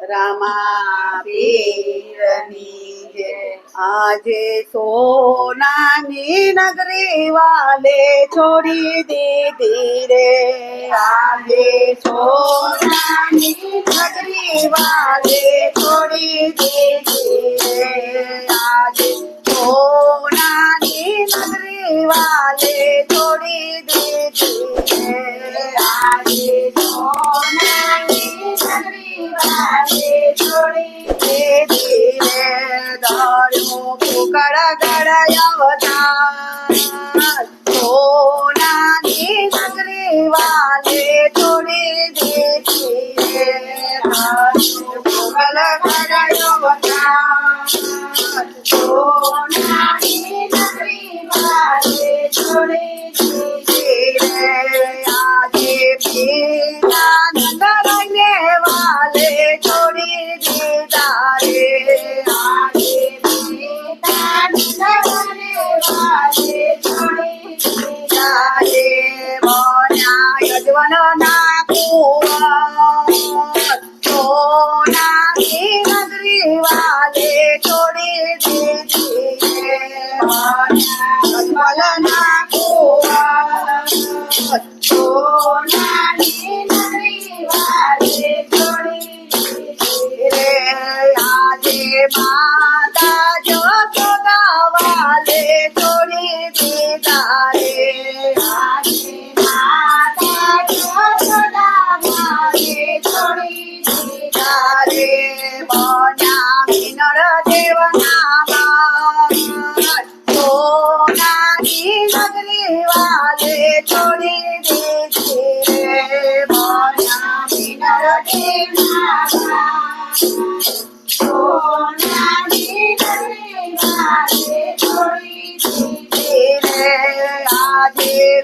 રમાવીરની જે આજે સોનાની નગરી વાલે છોડી દીધી રે. આજે સોનાની નગરી વાલે છોડી દીધી ધીરે ધીરે દોડ્યો કુકડા ગળાયો તાર સોનાની નગરી વાલે થોડી ધીરે કુકડા ગળાયો તાર સોનાની નગરી વાલે થોડી ધીરે મોલના કુવા સોનાની નરી વાલે જોડી રે આજે માતા જો તો ગાવાલે જોડી દીધા રે આજે માતા જો તો ગાવાલે જોડી દીધા રે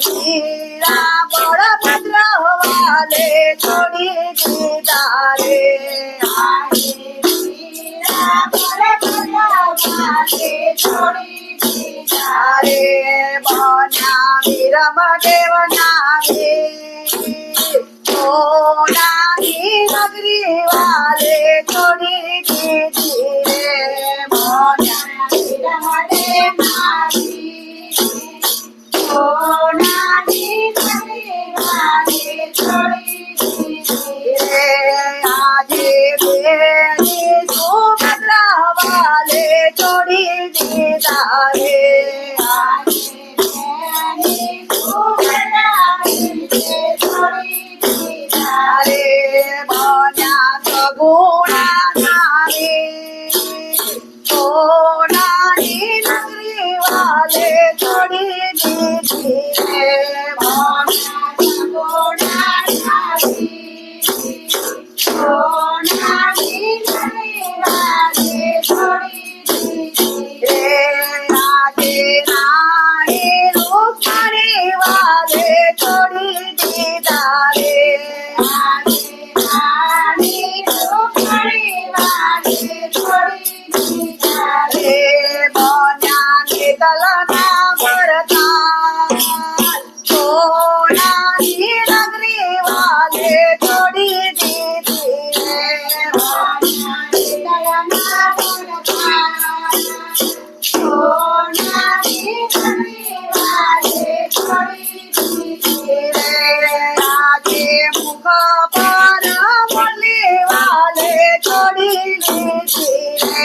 હીરા બળભદ્ર વાલે છોડી દીધા રે છોડી દીધા રે બન્યા વિરમ દેવના રે સોનાની નગરી વાલે છોડી દીધા de